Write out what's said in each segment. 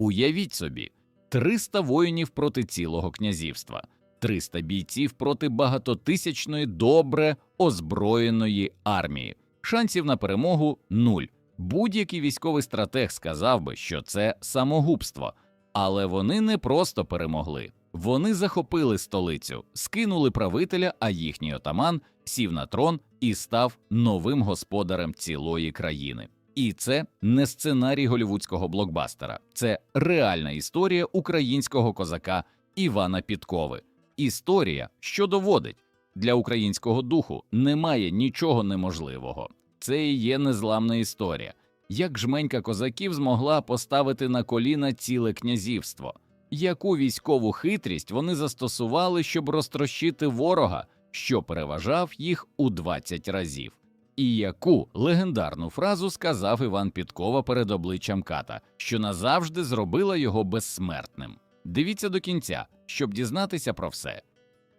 Уявіть собі, 300 воїнів проти цілого князівства, 300 бійців проти багатотисячної добре озброєної армії. Шансів на перемогу нуль. Будь-який військовий стратег сказав би, що це самогубство, але вони не просто перемогли. Вони захопили столицю, скинули правителя, а їхній отаман сів на трон і став новим господарем цілої країни. І це не сценарій голівудського блокбастера, це реальна історія українського козака Івана Підкови. Історія, що доводить, для українського духу немає нічого неможливого. Це і є незламна історія. Як жменька козаків змогла поставити на коліна ціле князівство, яку військову хитрість вони застосували, щоб розтрощити ворога, що переважав їх у 20 разів, і яку легендарну фразу сказав Іван Підкова перед обличчям ката, що назавжди зробила його безсмертним. Дивіться до кінця, щоб дізнатися про все.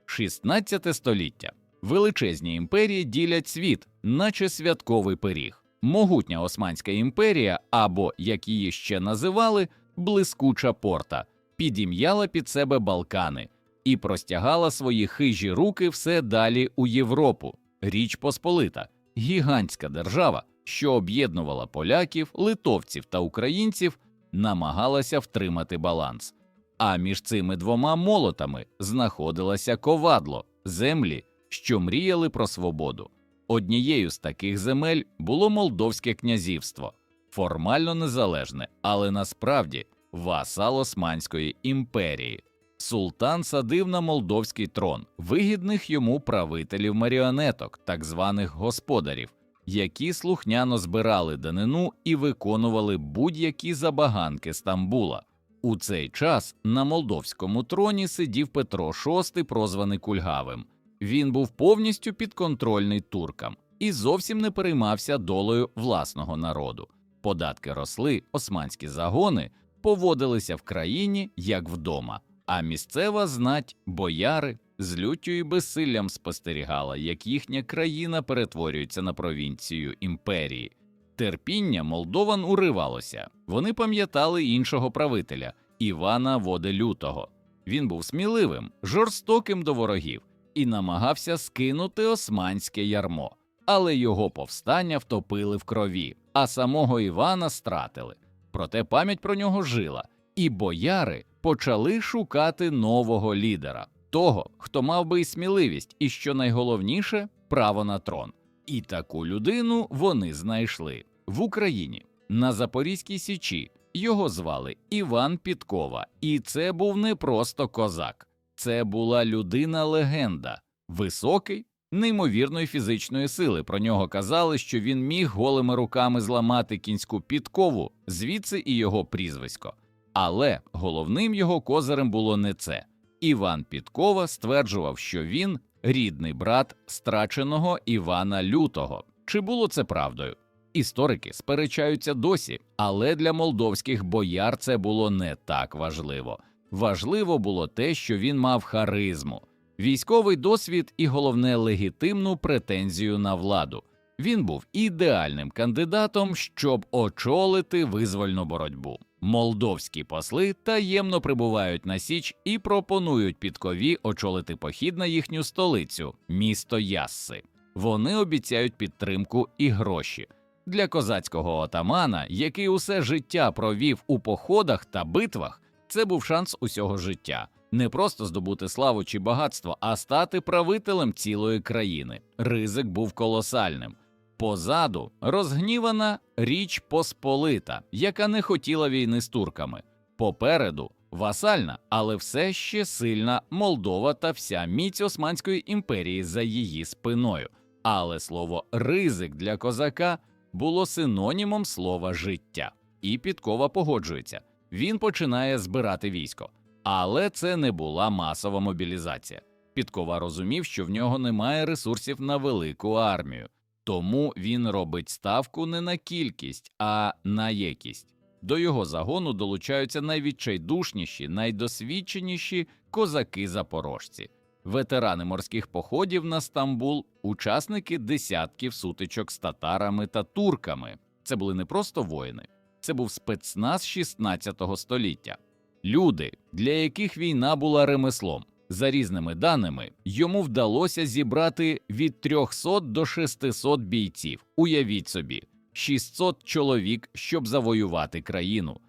16 століття. Величезні імперії ділять світ, наче святковий пиріг. Могутня Османська імперія, або як її ще називали, блискуча порта, підім'яла під себе Балкани і простягала свої хижі руки все далі у Європу. Річ Посполита, гігантська держава, що об'єднувала поляків, литовців та українців, намагалася втримати баланс. А між цими двома молотами знаходилося ковадло, землі, що мріяли про свободу. Однією з таких земель було Молдовське князівство, формально незалежне, але насправді васал Османської імперії. Султан садив на молдовський трон вигідних йому правителів маріонеток, так званих господарів, які слухняно збирали данину і виконували будь-які забаганки Стамбула. У цей час на молдовському троні сидів Петро VI, прозваний Кульгавим. Він був повністю підконтрольний туркам і зовсім не переймався долею власного народу. Податки росли, османські загони поводилися в країні як вдома, а місцева знать бояри з люттю і безсиллям спостерігала, як їхня країна перетворюється на провінцію імперії. Терпіння молдован уривалося. Вони пам'ятали іншого правителя Івана Воделютого. Він був сміливим, жорстоким до ворогів і намагався скинути османське ярмо, але його повстання втопили в крові, а самого Івана стратили. Проте пам'ять про нього жила, і бояри почали шукати нового лідера, того, хто мав би і сміливість, і що найголовніше право на трон. І таку людину вони знайшли в Україні на Запорізькій Січі. Його звали Іван Підкова, і це був не просто козак, це була людина легенда, високий, неймовірної фізичної сили. Про нього казали, що він міг голими руками зламати кінську підкову, звідси і його прізвисько. Але головним його козирем було не це. Іван Підкова стверджував, що він рідний брат страченого Івана Лютого. Чи було це правдою? Історики сперечаються досі, але для молдовських бояр це було не так важливо. Важливо було те, що він мав харизму, військовий досвід і головне легітимну претензію на владу. Він був ідеальним кандидатом, щоб очолити визвольну боротьбу. Молдовські посли таємно прибувають на Січ і пропонують підкові очолити похід на їхню столицю, місто Ясси. Вони обіцяють підтримку і гроші. Для козацького отамана, який усе життя провів у походах та битвах, це був шанс усього життя не просто здобути славу чи багатство, а стати правителем цілої країни. Ризик був колосальним. Позаду розгнівана річ Посполита, яка не хотіла війни з турками. Попереду васальна, але все ще сильна Молдова та вся міць Османської імперії за її спиною. Але слово ризик для козака було синонімом слова життя, і підкова погоджується. Він починає збирати військо, але це не була масова мобілізація. Підкова розумів, що в нього немає ресурсів на велику армію, тому він робить ставку не на кількість, а на якість. До його загону долучаються найвідчайдушніші, найдосвідченіші козаки-запорожці, ветерани морських походів на Стамбул, учасники десятків сутичок з татарами та турками. Це були не просто воїни, Це був спецназ 16 століття. Люди, для яких війна була ремеслом. За різними даними, йому вдалося зібрати від 300 до 600 бійців. Уявіть собі, 600 чоловік, щоб завоювати країну.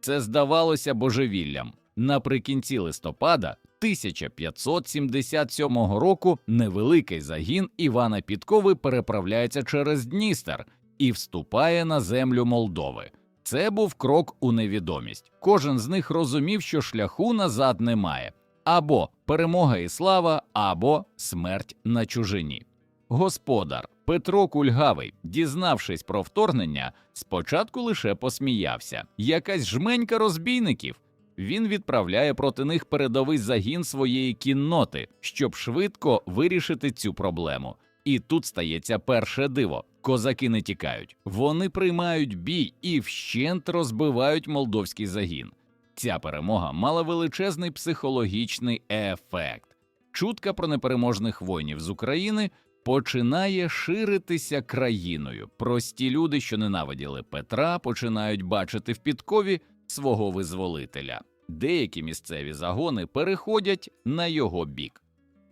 Це здавалося божевіллям. Наприкінці листопада 1577 року невеликий загін Івана Підкови переправляється через Дністер і вступає на землю Молдови. Це був крок у невідомість. Кожен з них розумів, що шляху назад немає або перемога і слава, або смерть на чужині. Господар Петро Кульгавий, дізнавшись про вторгнення, спочатку лише посміявся. Якась жменька розбійників. Він відправляє проти них передовий загін своєї кінноти, щоб швидко вирішити цю проблему. І тут стається перше диво: козаки не тікають, вони приймають бій і вщент розбивають молдовський загін. Ця перемога мала величезний психологічний ефект. Чутка про непереможних воїнів з України починає ширитися країною. Прості люди, що ненавиділи Петра, починають бачити в підкові свого визволителя. Деякі місцеві загони переходять на його бік.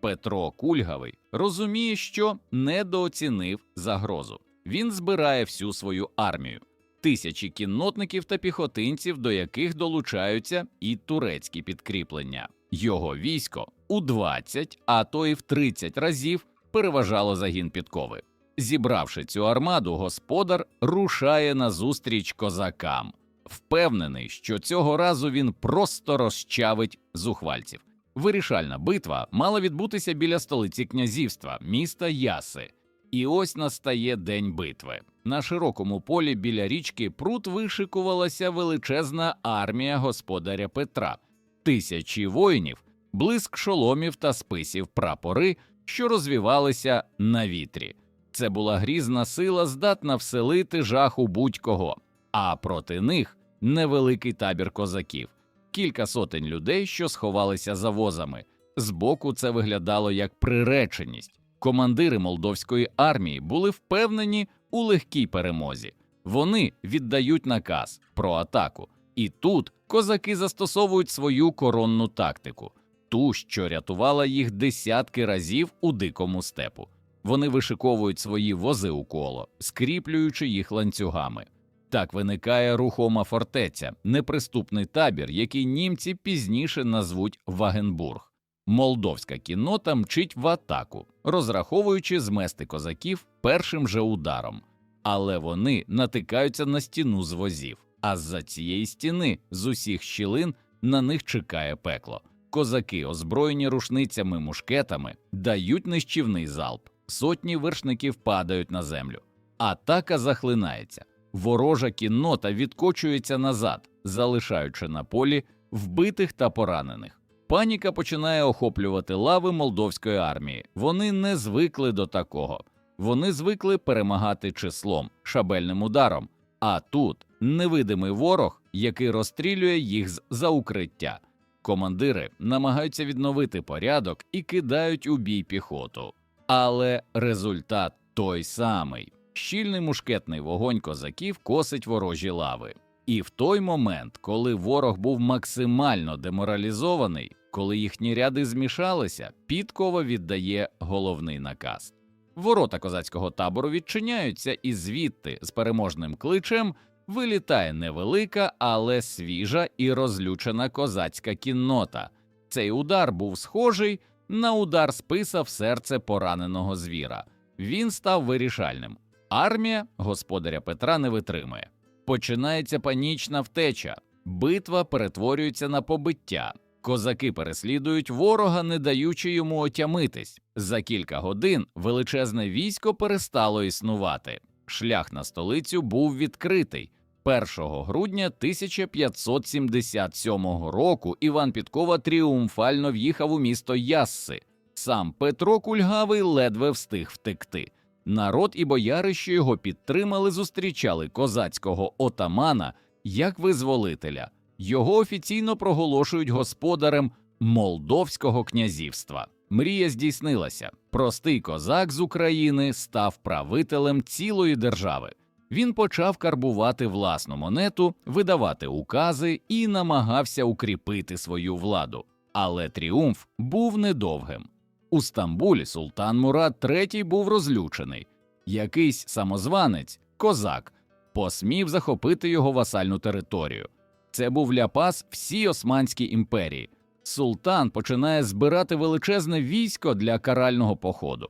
Петро Кульгавий розуміє, що недооцінив загрозу. Він збирає всю свою армію, тисячі кіннотників та піхотинців, до яких долучаються і турецькі підкріплення. Його військо у 20, а то і в 30 разів переважало загін підкови. Зібравши цю армаду, господар рушає назустріч козакам, впевнений, що цього разу він просто розчавить зухвальців. Вирішальна битва мала відбутися біля столиці князівства, міста Яси. І ось настає день битви. На широкому полі біля річки Прут вишикувалася величезна армія господаря Петра, тисячі воїнів, блиск шоломів та списів прапори, що розвівалися на вітрі. Це була грізна сила, здатна вселити жах у будь-кого, а проти них невеликий табір козаків, кілька сотень людей, що сховалися за возами. Збоку це виглядало як приреченість. Командири молдовської армії були впевнені у легкій перемозі. Вони віддають наказ про атаку, і тут козаки застосовують свою коронну тактику, ту, що рятувала їх десятки разів у дикому степу. Вони вишиковують свої вози у коло, скріплюючи їх ланцюгами. Так виникає рухома фортеця, неприступний табір, який німці пізніше назвуть Вагенбург. Молдовська кіннота мчить в атаку, розраховуючи змести козаків першим же ударом, але вони натикаються на стіну з возів. А з-за цієї стіни з усіх щілин на них чекає пекло. Козаки, озброєні рушницями мушкетами, дають нищівний залп. Сотні вершників падають на землю. Атака захлинається. Ворожа кіннота відкочується назад, залишаючи на полі вбитих та поранених. Паніка починає охоплювати лави молдовської армії. Вони не звикли до такого. Вони звикли перемагати числом, шабельним ударом. А тут невидимий ворог, який розстрілює їх з за укриття. Командири намагаються відновити порядок і кидають у бій піхоту. Але результат той самий: щільний мушкетний вогонь козаків косить ворожі лави. І в той момент, коли ворог був максимально деморалізований, коли їхні ряди змішалися, Підкова віддає головний наказ. Ворота козацького табору відчиняються, і звідти з переможним кличем вилітає невелика, але свіжа і розлючена козацька кіннота. Цей удар був схожий на удар списа в серце пораненого звіра. Він став вирішальним. Армія господаря Петра не витримує. Починається панічна втеча, битва перетворюється на побиття. Козаки переслідують ворога, не даючи йому отямитись. За кілька годин величезне військо перестало існувати. Шлях на столицю був відкритий. 1 грудня 1577 року Іван Підкова тріумфально в'їхав у місто Ясси. Сам Петро Кульгавий ледве встиг втекти. Народ і бояри, що його підтримали, зустрічали козацького отамана як визволителя. Його офіційно проголошують господарем Молдовського князівства. Мрія здійснилася. Простий козак з України став правителем цілої держави. Він почав карбувати власну монету, видавати укази і намагався укріпити свою владу. Але тріумф був недовгим. У Стамбулі султан Мурад III був розлючений. Якийсь самозванець, козак, посмів захопити його васальну територію. Це був ляпас всій Османській імперії. Султан починає збирати величезне військо для карального походу.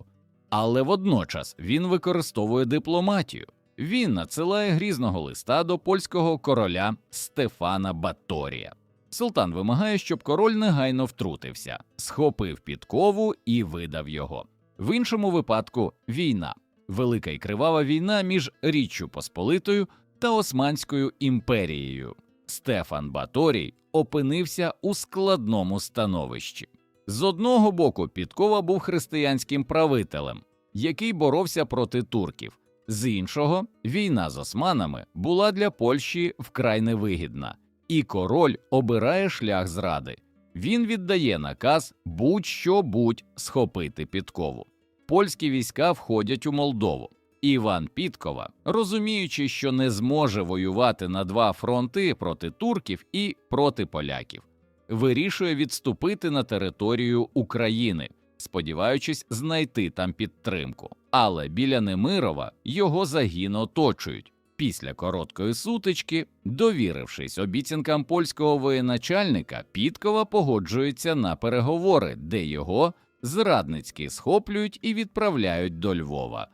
Але водночас він використовує дипломатію. Він надсилає грізного листа до польського короля Стефана Баторія. Султан вимагає, щоб король негайно втрутився, схопив підкову і видав його. В іншому випадку війна, велика і кривава війна між Річчю Посполитою та Османською імперією. Стефан Баторій опинився у складному становищі. З одного боку, Підкова був християнським правителем, який боровся проти турків. З іншого, війна з османами була для Польщі вкрай невигідна, і король обирає шлях зради. Він віддає наказ будь-що будь схопити підкову. Польські війська входять у Молдову. Іван Підкова, розуміючи, що не зможе воювати на два фронти проти турків і проти поляків, вирішує відступити на територію України, сподіваючись знайти там підтримку. Але біля Немирова його загін оточують. Після короткої сутички, довірившись обіцянкам польського воєначальника, Підкова погоджується на переговори, де його зрадницьки схоплюють і відправляють до Львова.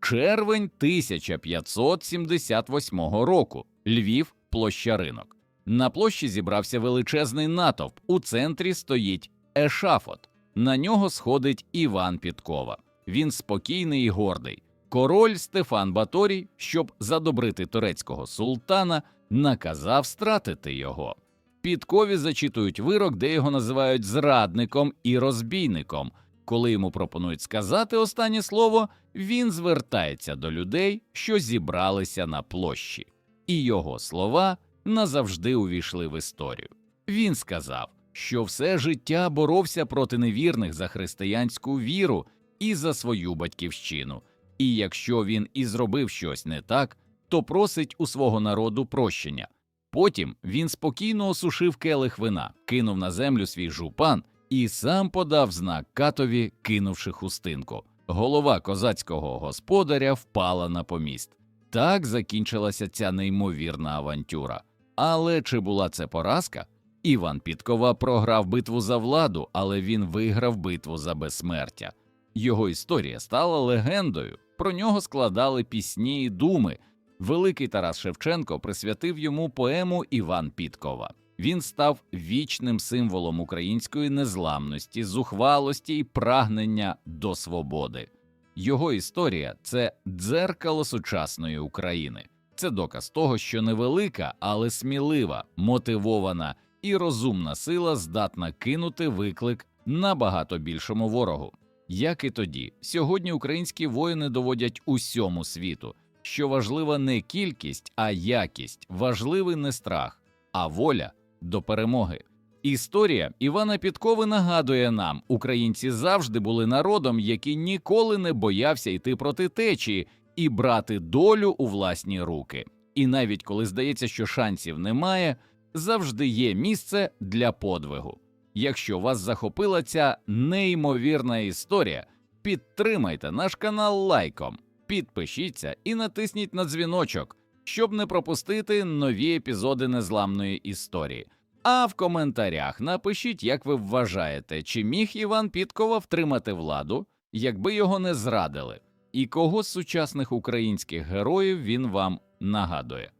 Червень 1578 року. Львів, площа ринок. На площі зібрався величезний натовп. У центрі стоїть ешафот. На нього сходить Іван Підкова. Він спокійний і гордий. Король Стефан Баторій, щоб задобрити турецького султана, наказав стратити його. Підкові зачитують вирок, де його називають зрадником і розбійником. Коли йому пропонують сказати останнє слово, він звертається до людей, що зібралися на площі, і його слова назавжди увійшли в історію. Він сказав, що все життя боровся проти невірних за християнську віру і за свою батьківщину. І якщо він і зробив щось не так, то просить у свого народу прощення. Потім він спокійно осушив келих вина, кинув на землю свій жупан і сам подав знак катові, кинувши хустинку. Голова козацького господаря впала на поміст. Так закінчилася ця неймовірна авантюра. Але чи була це поразка? Іван Підкова програв битву за владу, але він виграв битву за безсмертя. Його історія стала легендою. Про нього складали пісні і думи. Великий Тарас Шевченко присвятив йому поему Іван Підкова. Він став вічним символом української незламності, зухвалості і прагнення до свободи. Його історія це дзеркало сучасної України. Це доказ того, що невелика, але смілива, мотивована і розумна сила здатна кинути виклик набагато більшому ворогу. Як і тоді, сьогодні українські воїни доводять усьому світу, що важлива не кількість, а якість, важливий не страх, а воля до перемоги. Історія Івана Підкови нагадує нам, українці завжди були народом, який ніколи не боявся йти проти течії і брати долю у власні руки. І навіть коли здається, що шансів немає, завжди є місце для подвигу. Якщо вас захопила ця неймовірна історія, підтримайте наш канал лайком, підпишіться і натисніть на дзвіночок, щоб не пропустити нові епізоди незламної історії. А в коментарях напишіть, як ви вважаєте, чи міг Іван Підкова втримати владу, якби його не зрадили, і кого з сучасних українських героїв він вам нагадує.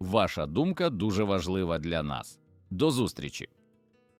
Ваша думка дуже важлива для нас. До зустрічі!